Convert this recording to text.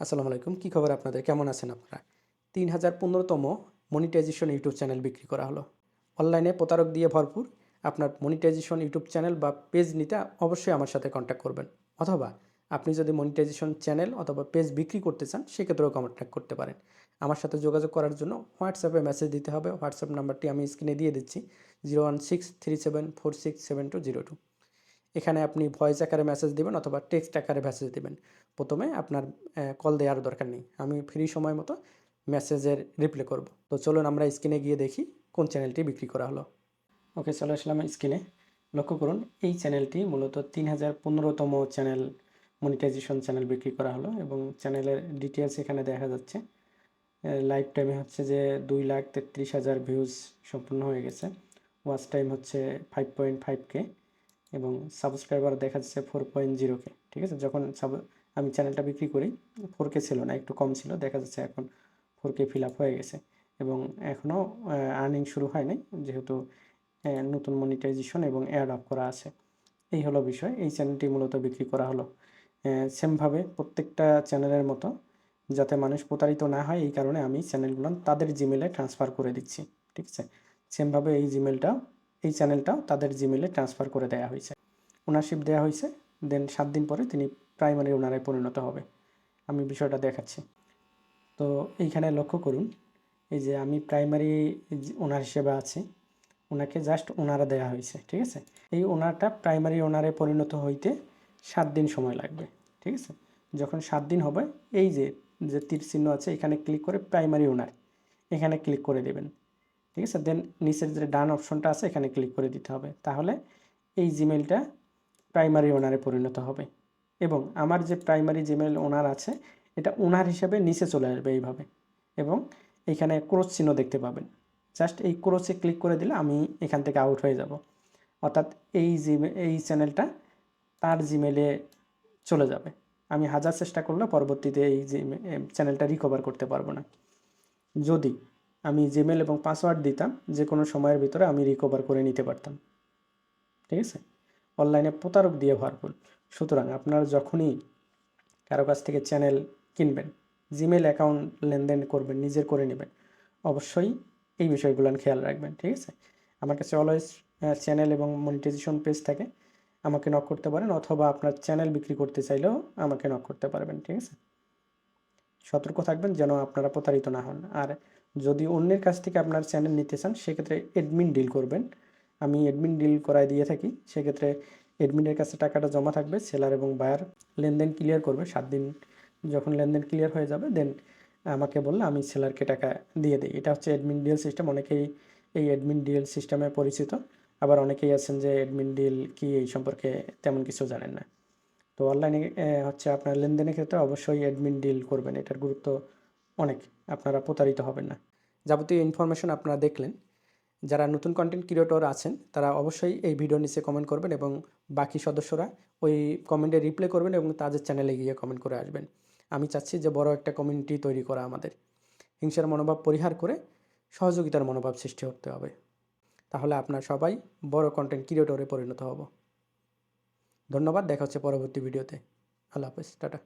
আসসালামু আলাইকুম। কী খবর আপনাদের? কেমন আছেন আপনারা? তিন হাজার পনেরোতম মনিটাইজেশন ইউটিউব চ্যানেল বিক্রি করা হলো। অনলাইনে প্রতারক দিয়ে ভরপুর। আপনার মনিটাইজেশন ইউটিউব চ্যানেল বা পেজ নিতে অবশ্যই আমার সাথে কন্ট্যাক্ট করবেন। অথবা আপনি যদি মনিটাইজেশন চ্যানেল অথবা পেজ বিক্রি করতে চান, সেক্ষেত্রেও কন্ট্যাক্ট করতে পারেন। আমার সাথে যোগাযোগ করার জন্য হোয়াটসঅ্যাপে মেসেজ দিতে হবে। হোয়াটসঅ্যাপ নাম্বারটি আমি স্ক্রিনে দিয়ে দিচ্ছি। Zero one six three seven four six seven two zero two এখানে আপনি ভয়েস আকারে মেসেজ দেবেন অথবা টেক্সট আকারে মেসেজ দেবেন। প্রথমে আপনার কল দেওয়ার দরকার নেই। আমি ফ্রি সময় মতো মেসেজের রিপ্লে করব। তো চলুন আমরা স্ক্রিনে গিয়ে দেখি কোন চ্যানেলটি বিক্রি করা হলো। ওকে চলে আসলাম স্ক্রিনে লক্ষ্য করুন, এই চ্যানেলটি মূলত তিন হাজার পনেরোতম চ্যানেল মনিটাইজেশন চ্যানেল বিক্রি করা হলো এবং চ্যানেলের ডিটেলস এখানে দেখা যাচ্ছে। লাইভ টাইমে হচ্ছে যে দুই লাখ তেত্রিশ হাজার ভিউজ সম্পূর্ণ হয়ে গেছে। ওয়াচ টাইম হচ্ছে ফাইভ পয়েন্ট ফাইভ কে এবং সাবস্ক্রাইবার দেখা যাচ্ছে ফোর পয়েন্ট জিরোকে ঠিক আছে? যখন সাব আমি চ্যানেলটা বিক্রি করি ফোর কে ছিল না, একটু কম ছিল, দেখা যাচ্ছে এখন ফোর কে ফিল আপ হয়ে গেছে। এবং এখনও আর্নিং শুরু হয় নাই, যেহেতু নতুন মনিটাইজেশন এবং অ্যাড আপ করা আছে। এই হলো বিষয়, এই চ্যানেলটি মূলত বিক্রি করা হলো। সেমভাবে প্রত্যেকটা চ্যানেলের মতো, যাতে মানুষ প্রতারিত না হয়, এই কারণে আমি চ্যানেলগুলো তাদের জিমেলে ট্রান্সফার করে দিচ্ছি, ঠিক আছে? সেমভাবে এই জিমেলটাও এই চ্যানেলটাও তাদের জিমেলে ট্রান্সফার করে দেওয়া হয়েছে। ওনারশিপ দেওয়া হয়েছে দেন সাত দিন পরে তিনি প্রাইমারি ওনারায় পরিণত হবে। আমি বিষয়টা দেখাচ্ছি। তো এইখানে লক্ষ্য করুন, এই যে আমি প্রাইমারি ওনার হিসেবে আছি, ওনাকে জাস্ট ওনারা দেওয়া হয়েছে, ঠিক আছে? এই ওনারটা প্রাইমারি ওনারে পরিণত হইতে সাত দিন সময় লাগবে, ঠিক আছে? যখন সাত দিন হবে, এই যে যে তীর চিহ্ন আছে, এখানে ক্লিক করে প্রাইমারি ওনার এখানে ক্লিক করে দেবেন। ঠিক আছে? দেন নিচের যে ডান অপশনটা আছে, এখানে ক্লিক করে দিতে হবে। তাহলে এই জিমেলটা প্রাইমারি ওনারে পরিণত হবে। এবং আমার যে প্রাইমারি জিমেল ওনার আছে, এটা ওনার হিসাবে নিচে চলে আসবে এইভাবে। এবং এখানে ক্রোচ চিহ্ন দেখতে পাবেন। জাস্ট এই ক্রোচে ক্লিক করে দিলে আমি এখান থেকে আউট হয়ে যাব। অর্থাৎ এই জিমে এই চ্যানেলটা তার জিমেলে চলে যাবে। আমি হাজার চেষ্টা করলে পরবর্তীতে এই চ্যানেলটা রিকভার করতে পারব না। যদি আমি জিমেল এবং পাসওয়ার্ড দিতাম যে কোনো সময়ের ভিতরে আমি রিকভার করে নিতে পারতাম। ঠিক আছে? অনলাইনে প্রতারক দিয়ে ভরপুর। সুতরাং আপনার যখনই কারও কাছ থেকে চ্যানেল কিনবেন জিমেল অ্যাকাউন্ট লেনদেন করবেন, নিজের করে নেবেন, অবশ্যই এই বিষয়গুলো খেয়াল রাখবেন, ঠিক আছে? আমার কাছে অলওয়েজ চ্যানেল এবং মনিটাইজেশন পেজ থাকে, আমাকে নক করতে পারেন, অথবা আপনার চ্যানেল বিক্রি করতে চাইলেও আমাকে নক করতে পারবেন, ঠিক আছে? সতর্ক থাকবেন যেন আপনারা প্রতারিত না হন। আর যদি অন্যের কাছ থেকে আপনার চ্যানেল নিতে চান, সেক্ষেত্রে এডমিন ডিল করবেন। আমি এডমিন ডিল করাই দিয়ে থাকি। সেক্ষেত্রে এডমিনের কাছে টাকাটা জমা থাকবে সেলার এবং বায়ার লেনদেন ক্লিয়ার করবে। সাত দিন যখন লেনদেন ক্লিয়ার হয়ে যাবে দেন আমাকে বললে আমি সেলারকে টাকা দিয়ে দিই। এটা হচ্ছে অ্যাডমিন ডিএল সিস্টেম অনেকেই এই অ্যাডমিন ডিএল সিস্টেমে পরিচিত। আবার অনেকেই আছেন যে অ্যাডমিন ডিল কি এই সম্পর্কে তেমন কিছু জানেন না। তো অনলাইনে হচ্ছে আপনার লেনদেনের ক্ষেত্রে অবশ্যই অ্যাডমিন ডিল করবেন। এটার গুরুত্ব অনেক আপনারা প্রতারিত হবেন না। যাবতীয় ইনফরমেশন আপনারা দেখলেন। যারা নতুন কন্টেন্ট ক্রিয়েটর আছেন, তারা অবশ্যই এই ভিডিও নিচে কমেন্ট করবেন এবং বাকি সদস্যরা ওই কমেন্টে রিপ্লাই করবেন এবং তাদের চ্যানেলে গিয়ে কমেন্ট করে আসবেন। আমি চাচ্ছি যে বড় একটা কমিউনিটি তৈরি করা আমাদের। হিংসার মনোভাব পরিহার করে সহযোগিতার মনোভাব সৃষ্টি করতে হবে। তাহলে আপনার সবাই বড় কন্টেন্ট ক্রিয়েটরে পরিণত হব। ধন্যবাদ, দেখা হচ্ছে পরবর্তী ভিডিওতে আল্লাহ হাফেজ, টাটা।